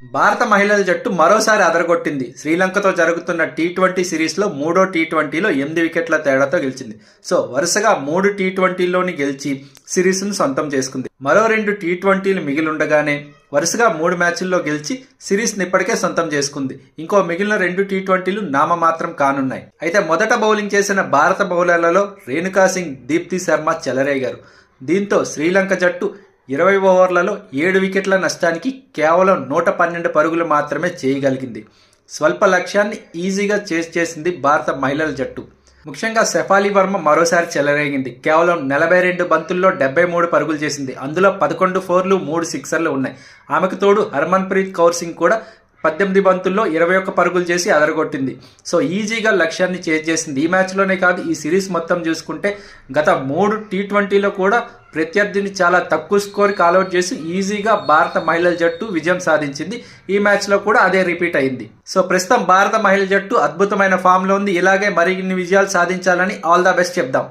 భారత మహిళల జట్టు మరోసారి అదరగొట్టింది. శ్రీలంకతో జరుగుతున్న టీ ట్వంటీ సిరీస్లో మూడో టీ ట్వంటీలో ఎనిమిది వికెట్ల తేడాతో గెలిచింది. సో వరుసగా మూడు టీ ట్వంటీలోని గెలిచి సిరీస్ను సొంతం చేసుకుంది. మరో రెండు టీ ట్వంటీలు మిగిలిండగానే వరుసగా మూడు మ్యాచ్ల్లో గెలిచి సిరీస్ని ఇప్పటికే సొంతం చేసుకుంది. ఇంకో మిగిలిన రెండు టీ ట్వంటీలు నామమాత్రం కానున్నాయి. అయితే మొదట బౌలింగ్ చేసిన భారత బౌలర్లలో రేణుకా సింగ్ దీప్తి శర్మ చెలరేగారు. దీంతో శ్రీలంక జట్టు ఇరవై ఓవర్లలో ఏడు వికెట్ల నష్టానికి కేవలం నూట పన్నెండు పరుగులు మాత్రమే చేయగలిగింది. స్వల్ప లక్ష్యాన్ని ఈజీగా చేస్ చేసింది భారత మహిళల జట్టు. ముఖ్యంగా సెఫాలి వర్మ మరోసారి చెలరేగింది. కేవలం నలభై రెండు బంతుల్లో డెబ్బై మూడు పరుగులు చేసింది. అందులో పదకొండు ఫోర్లు మూడు సిక్సర్లు ఉన్నాయి. ఆమెకు తోడు హర్మన్ ప్రీత్ కౌర్ సింగ్ కూడా పద్దెనిమిది బంతుల్లో ఇరవై ఒక్క పరుగులు చేసి అదరగొట్టింది. సో ఈజీగా లక్ష్యాన్ని చేజ్ చేసింది. ఈ మ్యాచ్లోనే కాదు ఈ సిరీస్ మొత్తం చూసుకుంటే గత మూడు టీ ట్వంటీలో కూడా ప్రత్యర్థిని చాలా తక్కువ స్కోర్ కాల్అవుట్ చేసి ఈజీగా భారత మహిళల జట్టు విజయం సాధించింది. ఈ మ్యాచ్లో కూడా అదే రిపీట్ అయింది. సో ప్రస్తుతం భారత మహిళల జట్టు అద్భుతమైన ఫామ్లో ఉంది. ఇలాగే మరిన్ని విజయాలు సాధించాలని ఆల్ ద బెస్ట్ చెప్దాం.